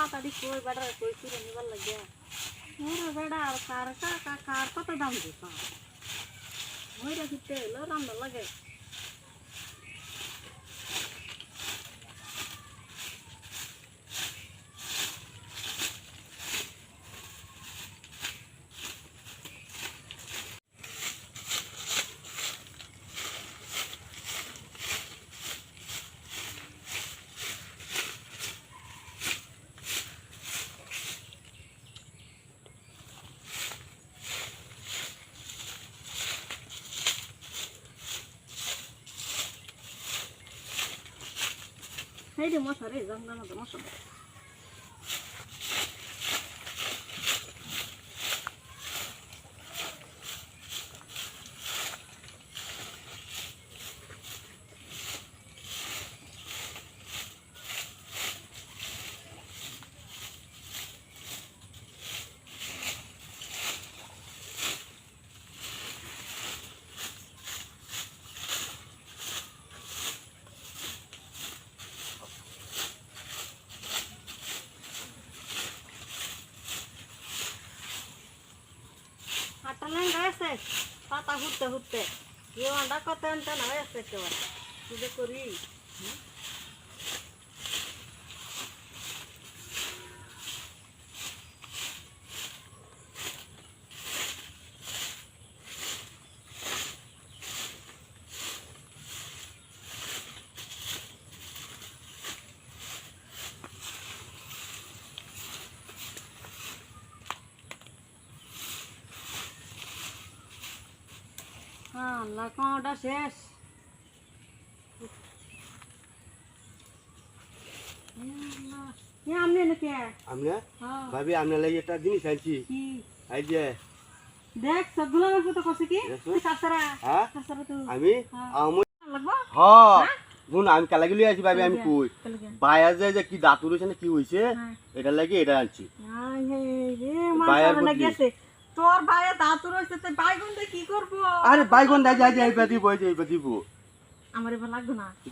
পাতাড়ি কই বেড়া কই চুরে নিবার লাগে ওরে বেড়া, আর কার কার কত দাম দিছ? মইরা কিতে এলো রান্না লাগে? রে মশা রে জঙ্গলের মধ্যে মশা গেছে পাতা হুটতে হুটতে আন্ডা কত আনতে না একেবারে তুই করি আল্লাহ কোনটা শেষ। আপনি নাকি? আমরা ভাবি আপনার লাগে একটা জিনিস আনছি। কি? যে দেখ সবগুলো আমার ফটো করছে কি? সাসারা হ্যাঁ? সাসারা তো। আমি। আমি হ্যাঁ গেলে আছি ভাবি আমি কই? বায়া যে যে কি দাঁত উড়েছে না কি হইছে হ্যাঁ। এটা লাগে এটা আনছি। বায়ার। তোর ভাইয়া দাঁত রয়েছে তো বাইগুন দিয়ে কি করব? আরে বাইগন দাই যাই যাই দিব যাই দিব। আমার এবার লাগবে না। কি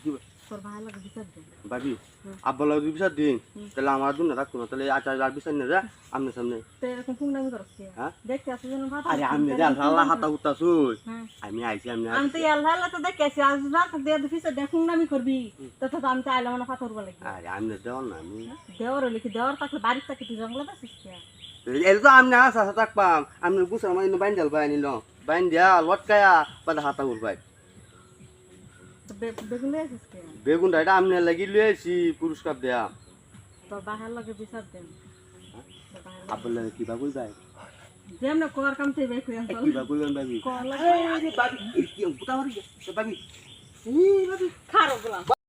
তোর ভাই লাগে বিচার দে। ভাবি আব্বা লাগে বিচার দিন। তাহলে আমার দুন রাখো না তাহলে আচার আর বিচার না যা আমনে সামনে। এরকম ফুংনামি করছ কি? হ্যাঁ? দেখতে আসি যেন ভাত আরে আমনে যা আল্লাহ হাতা উত্তা সুই আমি আইছি আমি তো আল্লাহ আল্লাহ তো দেখে আসি আজ রাত দিয়ে দিছে দেখুন না আমি করবি। তো তো আমি তো আইলাম না পাথর বলে আরে আমনে দেও না আমি দেওয়ার লিখি দেওয়ার থাকলে বাড়ির থাকলে তুই জঙ্গলে এটা তো আমনে আসা আসা তাক পাম আমনে গুছার মানে বাইন দেল বাইন নিল বাইন দিয়া লটকায়া পাদা হাতা উঠবাই বেগুন এটা আমনে লাগি লই আইছি পুরস্কার দেয়া। তোর বাহার লাগে বিচার দেন তোর লাগে- আব্বা লাগে কিবা কইবাই যেমন কর কাম থেকে বের করে আনতো কিবা কইবেন ভাবি কর লাগে বাবি কি বুতা হরি বাবি। খারো বলা